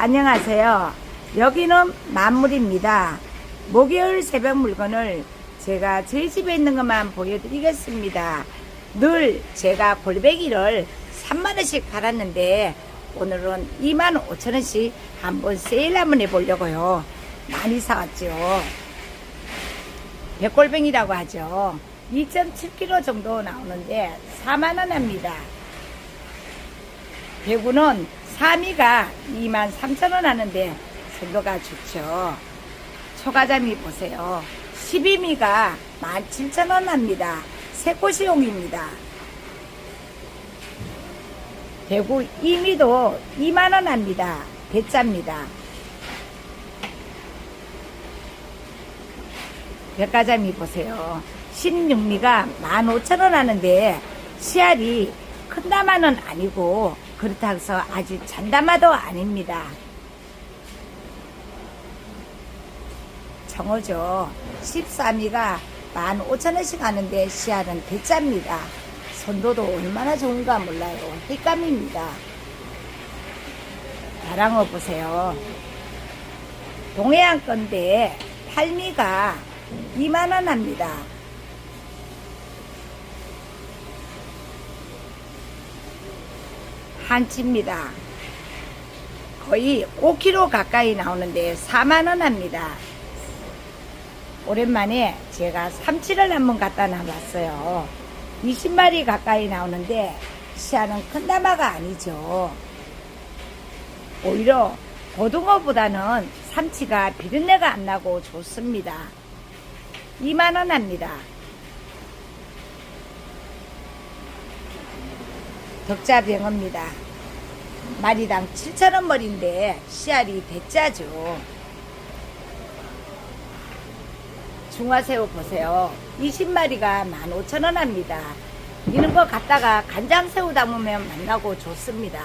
안녕하세요. 여기는 만물입니다. 목요일 새벽 물건을 제가 저희 집에 있는 것만 보여드리겠습니다. 늘 제가 골뱅이를 3만원씩 팔았는데 오늘은 2만 5천원씩 한번 세일 한번 해보려고요. 많이 사왔죠. 백골뱅이라고 하죠. 2.7kg 정도 나오는데 4만원 합니다. 대구는 3위가 2만 3천원 하는데 선도가 좋죠. 초가자미 보세요. 12미가 17,000원 합니다. 새꼬시용입니다. 대구 2미도 2만원 합니다. 대짜입니다. 백가자미 보세요. 16미가 15,000원 하는데 씨알이 큰 다마는 아니고 그렇다고 해서 아주 잔다마도 아닙니다. 정어죠. 13위가 15,000원씩 하는데 씨알은 대짜입니다. 선도도 얼마나 좋은가 몰라요. 휘감입니다. 다랑어 보세요. 동해안 건데 팔미가 2만원 합니다. 한치입니다. 거의 5kg 가까이 나오는데 4만원 합니다. 오랜만에 제가 삼치를 한번 갖다 놔봤어요. 20마리 가까이 나오는데 시야는 큰 다마가 아니죠. 오히려 고등어보다는 삼치가 비린내가 안 나고 좋습니다. 2만원 합니다. 덕자병어입니다. 마리당 7,000원 머리인데 씨알이 대짜죠. 중화새우 보세요. 20마리가 15,000원 합니다. 이런 거 갖다가 간장새우 담으면 만나고 좋습니다.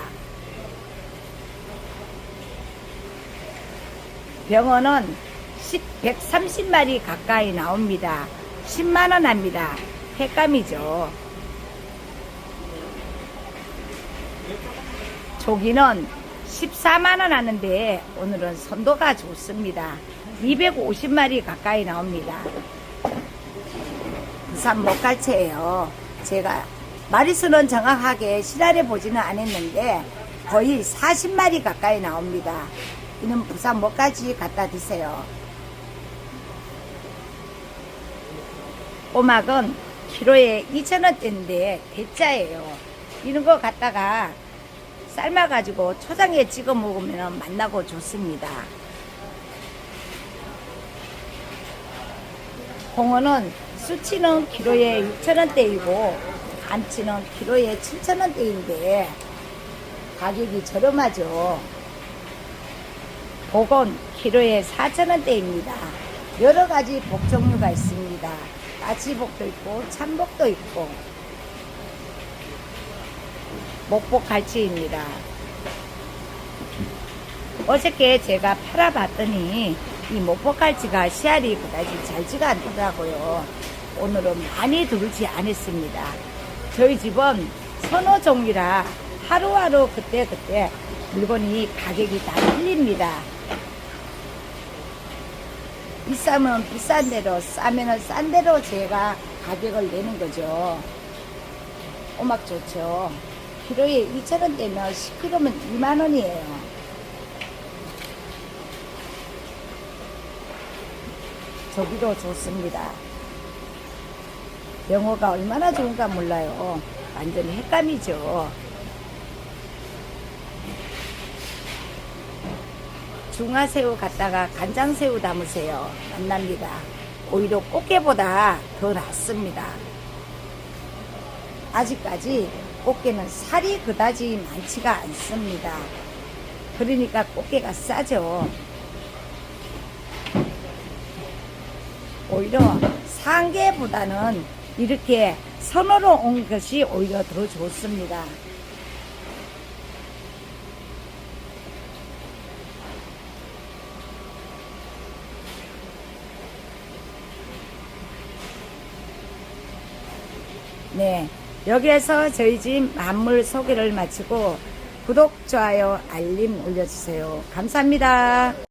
병어는 10, 130마리 가까이 나옵니다. 10만원 합니다. 횟감이죠. 조기는 14만원 하는데 오늘은 선도가 좋습니다. 250마리 가까이 나옵니다. 부산 목갈채예요. 제가 마리수는 정확하게 실알해 보지는 않았는데 거의 40마리 가까이 나옵니다. 이는 부산 목갈치 갖다 드세요. 꼬막은 키로에 2,000원대인데 대짜예요. 이런 거 갖다가 삶아가지고 초장에 찍어 먹으면 맛나고 좋습니다. 홍어는 수치는 키로에 6,000원대이고 안치는 키로에 7,000원대인데 가격이 저렴하죠. 복은 키로에 4,000원대입니다. 여러 가지 복 종류가 있습니다. 까치복도 있고 참복도 있고 목복 갈치입니다. 어저께 제가 팔아봤더니 이 목복 갈치가 씨알이 그다지 잘지가 않더라고요. 오늘은 많이 들지 않았습니다. 저희 집은 선호 종이라 하루하루 그때그때 물건이 가격이 다 틀립니다. 비싸면 비싼 대로 싸면 싼 대로 제가 가격을 내는 거죠. 꼬막 좋죠. 키로에 2,000원 되면 10kg면 2만원이에요. 저기도 좋습니다. 영어가 얼마나 좋은가 몰라요. 완전히 헷감이죠. 중화새우 갖다가 간장새우 담으세요. 만납니다. 오히려 꽃게보다 더 낫습니다. 아직까지 꽃게는 살이 그다지 많지가 않습니다. 그러니까 꽃게가 싸죠. 오히려 상게보다는 이렇게 선으로 온 것이 오히려 더 좋습니다. 네. 여기에서 저희 집 만물 소개를 마치고 구독, 좋아요, 알림 올려주세요. 감사합니다.